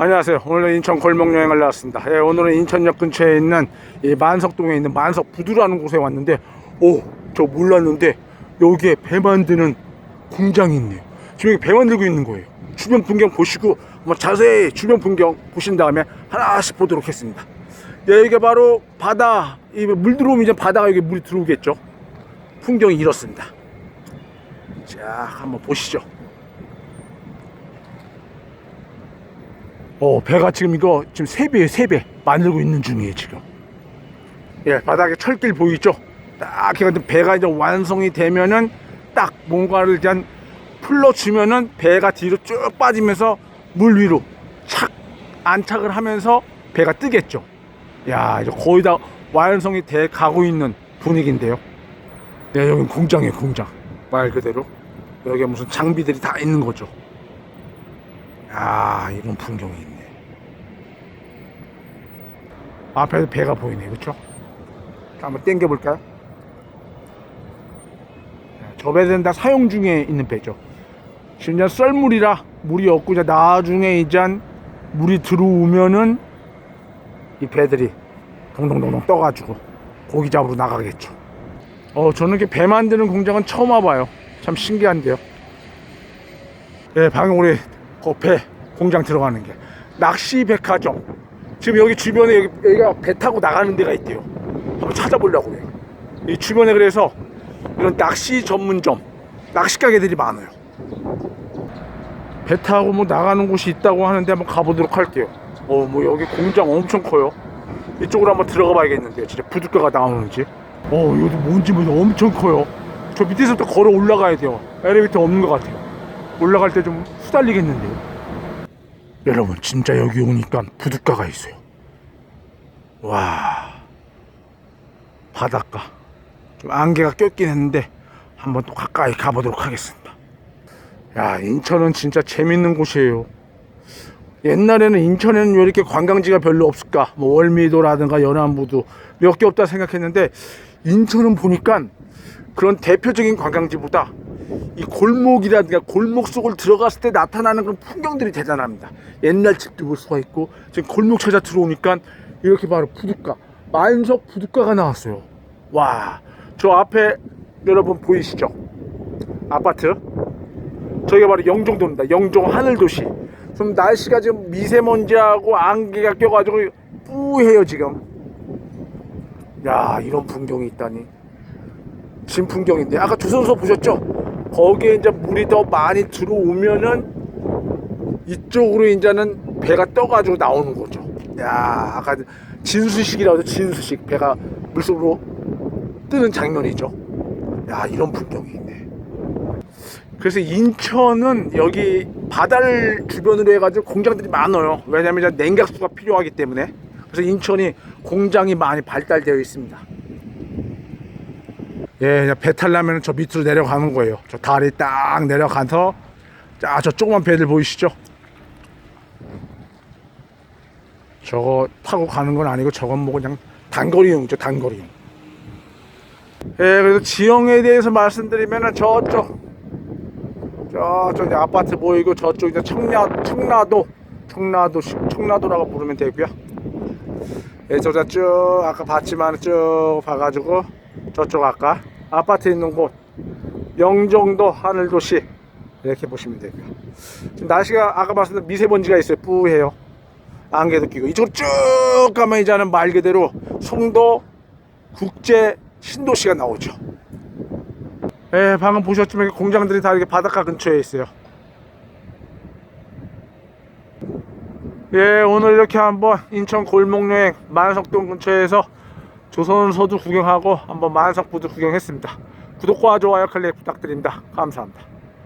안녕하세요. 오늘은 인천 골목 여행을 나왔습니다. 예, 오늘은 인천역 근처에 있는 이 만석동에 있는 만석 부두라는 곳에 왔는데, 오, 저 몰랐는데 여기에 배 만드는 공장이 있네요. 지금 배 만들고 있는 거예요. 주변 풍경 보시고 한번 자세히 주변 풍경 보신 다음에 하나씩 보도록 하겠습니다. 예, 이게 바로 바다, 이 물 들어오면 이제 바다가 여기 물이 들어오겠죠. 풍경이 이렇습니다. 자, 한번 보시죠. 어, 배가 지금 이거 지금 세 배에 세배 만들고 있는 중이에요, 지금. 예, 바닥에 철길 보이죠? 딱 해가지고 배가 이제 완성이 되면은 딱 뭔가를 일단 풀러주면은 배가 뒤로 쭉 빠지면서 물 위로 착 안착을 하면서 배가 뜨겠죠. 야, 이제 거의 다 완성이 돼 가고 있는 분위기인데요. 네, 여기 공장이에요, 공장. 말 그대로. 여기에 무슨 장비들이 다 있는 거죠. 아 이런 풍경이 있네. 앞에서 배가 보이네 그쵸? 한번 땡겨 볼까요? 저 배들은 다. 사용 중에 있는 배죠. 지금 이제 썰물이라 물이 없고 이제 나중에 이제 물이 들어오면은 이 배들이 동동동동 떠가지고 고기 잡으러 나가겠죠. 어 저는 이렇게 배 만드는 공장은 처음 와봐요. 참 신기한데요. 예 방금 우리 그배 공장 들어가는 게. 낚시 백화점 지금 여기 주변에 여기, 여기가 배 타고 나가는 데가 있대요. 한번 찾아보려고 해요. 이 주변에 그래서 이런 낚시 전문점 낚시 가게들이 많아요. 배 타고 뭐 나가는 곳이 있다고 하는데 한번 가보도록 할게요. 어 뭐 여기 공장 엄청 커요. 이쪽으로 한번 들어가 봐야겠는데요 진짜 부둣가가 나오는지. 어 여기 뭔지 뭐 엄청 커요. 저 밑에서부터 걸어 올라가야 돼요. 엘리베이터 없는 것 같아요 올라갈 때 좀 후달리겠는데요. 여러분 진짜 여기 오니까 부둣가가 있어요. 와 바닷가 좀 안개가 꼈긴 했는데 한번 또 가까이 가보도록 하겠습니다. 야 인천은 진짜 재밌는 곳이에요. 옛날에는 인천에는 왜 이렇게 관광지가 별로 없을까? 뭐 월미도라든가 연안부두 몇개 없다 생각했는데 인천은 보니까 그런 대표적인 관광지보다 이 골목이라든가 골목 속을 들어갔을 때 나타나는 그런 풍경들이 대단합니다. 옛날 집도 볼 수가 있고 지금 골목 찾아 들어오니까 이렇게 바로 부둣가 만석 부둣가가 나왔어요. 와, 저 앞에 여러분 보이시죠? 아파트. 저기가 바로 영종도입니다. 영종 하늘도시. 좀 날씨가 지금 미세먼지하고 안개가 껴가지고 뿌해요 지금. 야, 이런 풍경이 있다니. 진 풍경인데 아까 조선소 보셨죠? 거기에 이제 물이 더 많이 들어오면은 이쪽으로 이제는 배가 떠가지고 나오는 거죠. 야, 아까 진수식이라고 하죠. 진수식 배가 물속으로 뜨는 장면이죠. 야, 이런 풍경이 있네. 그래서 인천은 여기 바다를 주변으로 해가지고 공장들이 많아요. 왜냐면 냉각수가 필요하기 때문에. 그래서 인천이 공장이 많이 발달되어 있습니다. 예, 이제 배 타려면 저 밑으로 내려가는 거예요. 저 다리 딱 내려가서 자, 저 조그만 배들 보이시죠? 저거 타고 가는 건 아니고 저건 뭐 그냥 단거리용이죠, 단거리용. 예, 그래서 지형에 대해서 말씀드리면은 저쪽 저쪽 이제 아파트 보이고 저쪽 이제 청라 청라도 청라도 청라도라고 부르면 되고요. 예, 저자 쭉 아까 봤지만 쭉 봐가지고 저쪽 아까 아파트 있는 곳 영종도 하늘도시 이렇게 보시면 되고요. 지금 날씨가 아까 말씀드린 미세먼지가 있어요. 뿌해요. 안개도 끼고 이쪽으로 쭉 가면 이제는 말 그대로 송도 국제 신도시가 나오죠. 예, 방금 보셨지만 공장들이 다 이렇게 바닷가 근처에 있어요. 예, 오늘 이렇게 한번 인천 골목 여행 만석동 근처에서 조선소도 구경하고 한번 만석부도 구경했습니다. 구독과 좋아요 클릭 부탁드립니다. 감사합니다.